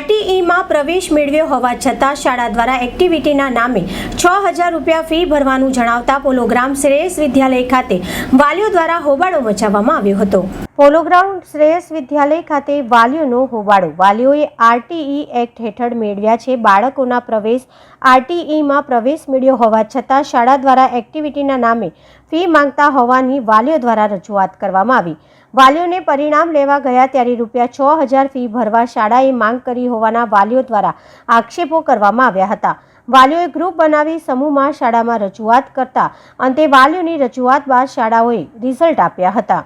આરટીઈમાં પ્રવેશ મેળવ્યો હોવા છતાં શાળા દ્વારા એક્ટિવિટીના નામે છ હજાર રૂપિયા ફી ભરવાનું જણાવતા પોલોગ્રામ શ્રેયસ વિદ્યાલય ખાતે વાલીઓ દ્વારા હોબાળો મચાવવામાં આવ્યો હતો. પોલોગ્રાઉન્ડ શ્રેયસ વિદ્યાલય ખાતે વાલીઓનો હોબાળો. વાલીઓએ આરટીઈ એક્ટ હેઠળ મેળવ્યા છે. બાળકોના પ્રવેશ આરટીઈમાં પ્રવેશ મેળ્યો હોવા છતાં શાળા દ્વારા એક્ટિવિટીના નામે ફી માંગતા હોવાની વાલીઓ દ્વારા રજૂઆત કરવામાં આવી. વાલીઓને પરિણામ લેવા ગયા ત્યારે રૂપિયા છ હજાર ફી ભરવા શાળાએ માંગ કરી હોવાના વાલીઓ દ્વારા આક્ષેપો કરવામાં આવ્યા હતા. વાલીઓએ ગ્રુપ બનાવી સમૂહમાં શાળામાં રજૂઆત કરતા અંતે વાલીઓની રજૂઆત બાદ શાળાઓએ રિઝલ્ટ આપ્યા હતા.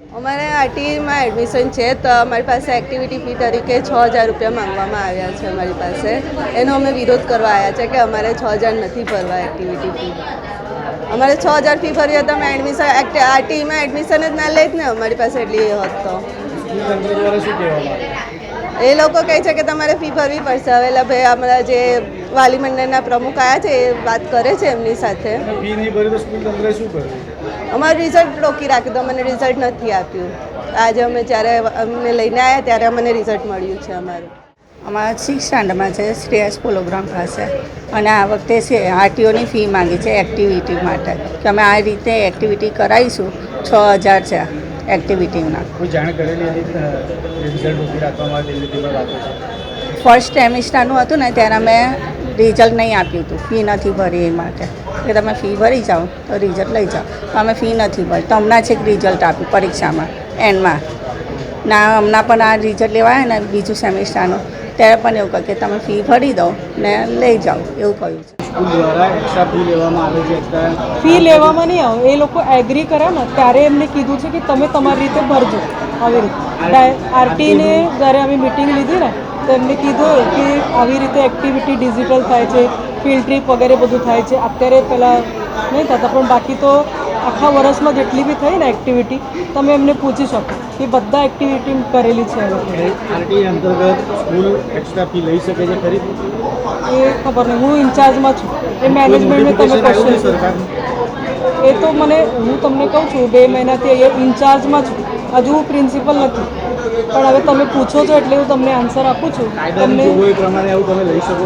અમારે આરટીમાં એડમિશન છે તો અમારી પાસે એક્ટિવિટી ફી તરીકે છ હજાર રૂપિયા માંગવામાં આવ્યા છે અમારી પાસે. એનો અમે વિરોધ કરવા આવ્યા છે કે અમારે છ હજાર નથી ભરવા એક્ટિવિટી ફી અમારે છ હજાર ફી ભરી તો અમે એડમિશન આઈટીમાં એડમિશન જ ના લઈ જ ને અમારી પાસે એટલી હોત તો. એ લોકો કહે છે કે તમારે ફી ભરવી પડશે. હવે લભે ભાઈ અમારા જે વાલી મંડળના પ્રમુખ આવ્યા છે એ વાત કરે છે એમની સાથે. ફી નહીં ભરી તો સ્કૂલ તંત્રએ શું કર્યું અમારું રિઝલ્ટ રોકી રાખ્યું તો અમને રિઝલ્ટ નથી આપ્યું. આજે અમે જ્યારે અમને લઈને આવ્યા ત્યારે અમને રિઝલ્ટ મળ્યું છે અમારું. અમારા સિક્સ સ્ટાન્ડર્ડમાં છે શ્રેયસ પોલોગ્રામ પાસે. અને આ વખતે છે આરટીઓની ફી માંગી છે એક્ટિવિટી માટે. કે અમે આ રીતે એક્ટિવિટી કરાવીશું છ હજાર છે. એક્ટિવિટીના કોઈ જાણ કરેલી રિઝલ્ટ રોકી રાખવામાં આવે તેવી વાતો છે? ફર્સ્ટ સેમિસ્ટરનું હતું ને ત્યારે અમે રિઝલ્ટ નહીં આપ્યું હતું. ફી નથી ભરી એ માટે. કે તમે ફી ભરી જાઓ તો રિઝલ્ટ લઈ જાઓ. તો અમે ફી નથી ભરી. તો હમણાં છેક રિઝલ્ટ આપ્યું પરીક્ષામાં એન્ડમાં ના હમણાં પણ આ રિઝલ્ટ લેવાય ને બીજું સેમિસ્ટરનું ત્યારે પણ એવું કહ્યું કે તમે ફી ભરી દો ને લઈ જાઓ. એવું કહ્યું છે. સ્કૂલ દ્વારા એક્સ્ટ્રા ફી લેવામાં આવે છે ફી લેવામાં નહીં આવે. એ લોકો એગ્રી કરે ને ત્યારે એમને કીધું છે કે તમે તમારી રીતે ભરજો. આવી રીતે. આરટીને જ્યારે અમે મિટિંગ લીધી ને તો એમને કીધું કે આવી રીતે એક્ટિવિટી ડિજિટલ થાય છે ફિલ્ડ ટ્રીપ વગેરે બધું થાય છે. અત્યારે પહેલાં નહીં થતા પણ બાકી તો આખા વર્ષમાં જેટલી બી થઈ ને એક્ટિવિટી તમે એમને પૂછી શકો કે બધા એક્ટિવિટી કરેલી છે આરટી અંતર્ગત સ્કૂલ એક્સ્ટ્રા ફી લઈ શકે છે ખરી? એ ખબર નહીં. હું ઇન્ચાર્જમાં છું. એ મેનેજમેન્ટને તમે સરકારનું? એ તો મને હું તમને કહું છું બે મહિનાથી અહીંયા ઇન્ચાર્જમાં છું. હજુ હું પ્રિન્સિપલ નથી. પણ હવે તમે પૂછો છો એટલે હું તમને આન્સર આપું છું. તમને પ્રમાણે આવું તમે લઈ શકો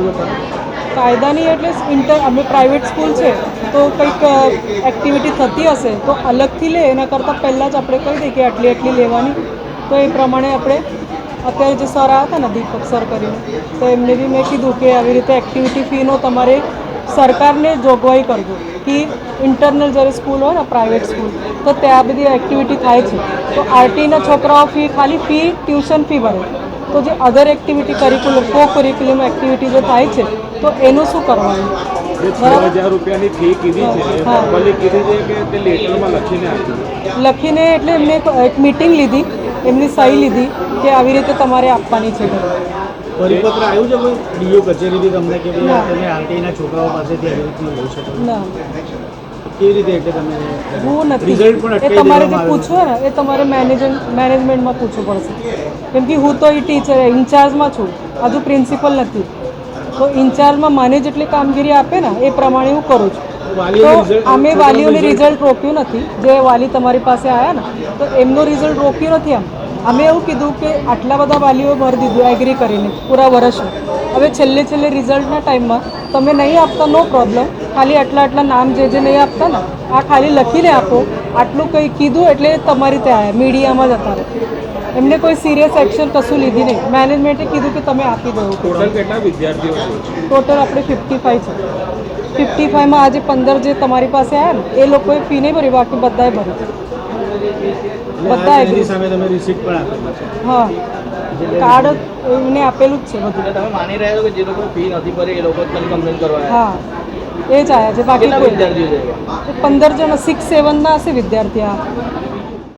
કાયદાની એટલે ઇન્ટર અમે પ્રાઇવેટ સ્કૂલ છે. તો કંઈક એક્ટિવિટી થતી હશે તો અલગથી લે. એના કરતાં પહેલાં જ આપણે કહી દઈએ કે આટલી આટલી લેવાની. તો એ પ્રમાણે આપણે અત્યારે જે સર આવ્યા હતા ને દીપક સર કરીને તો એમને બી મેં કીધું કે આવી રીતે એક્ટિવિટી ફીનો તમારે સરકારને જોગવાઈ કરજો કે ઇન્ટરનલ જ્યારે સ્કૂલ હોય ને પ્રાઇવેટ સ્કૂલ તો ત્યાં બધી એક્ટિવિટી થાય છે. તો આરટીના છોકરાઓ ફી ખાલી ફી ટ્યુશન ફી ભરે. તો જે other activity curriculum co curriculum activity જે થાય છે તો એનું શું કરવાનું? જે છ હજાર રૂપિયાની ફી કીધી છે એ હા. properly કીધી છે કે તે લેટરમાં લખીને લખીને એટલે મેં એક- મીટિંગ લીધી. એમની સહી લીધી કે આવી રીતે તમારે આપવાની છે પરિપત્ર આવ્યું છે કોઈ ડીઓ કચેરીથી તમને કે ભાઈ તમે આરટીના છોકરાઓ પાસેથી આવી લઈ શકો? ના. કેવી રીતે એટલે તમે હું નથી. એ તમારે જે પૂછવું ને એ તમારે મેનેજર મેનેજમેન્ટમાં પૂછવું પડશે. કેમ કે હું તો એ ટીચર ઇન્ચાર્જમાં છું. હજુ પ્રિન્સિપલ નથી. તો ઇન્ચાર્જમાં મને જેટલી કામગીરી આપે ને એ પ્રમાણે હું કરું છું. તો અમે વાલીઓને રિઝલ્ટ રોક્યું નથી. જે વાલી તમારી પાસે આવ્યા ને તો એમનું રિઝલ્ટ રોક્યું નથી એમ. અમે એવું કીધું કે આટલા બધા વાલીઓએ ભરી દીધું એગ્રી કરીને પૂરા વર્ષે. હવે છેલ્લે છેલ્લે રિઝલ્ટના ટાઈમમાં તમે નહીં આપતા નો પ્રોબ્લેમ ખાલી આટલા આટલા નામ જે જે નહીં આપતા ને આ ખાલી લખીને આપો. આટલું કંઈ કીધું એટલે તમારી ત્યાં આવ્યા મીડિયામાં જતા રહે એમને કોઈ સિરિયસ એક્શન કશું લીધી નહીં. મેનેજમેન્ટે કીધું કે તમે આપી દો ટોટલ કેટલા વિદ્યાર્થીઓ ટોટલ આપણે ફિફ્ટી ફાઈવ છે. ફિફ્ટી ફાઈવમાં આજે પંદર જે તમારી પાસે આવ્યા ને એ લોકોએ ફી નહીં ભરી બાકી બધાએ ભરી બધા એની સામે તમે રિસીપ્ટ પણ આપેલી છે. હા. કાર્ડ એમને આપેલું જ છે. બધું તમે માની રહ્યા છો કે જે લોકો ફી નથી ભરી એ લોકો તમને કમ્પ્લેન કરવા હા. એ જ આવ્યા છે. બાકી પંદર જણ સિક્સ સેવનના હશે વિદ્યાર્થી હા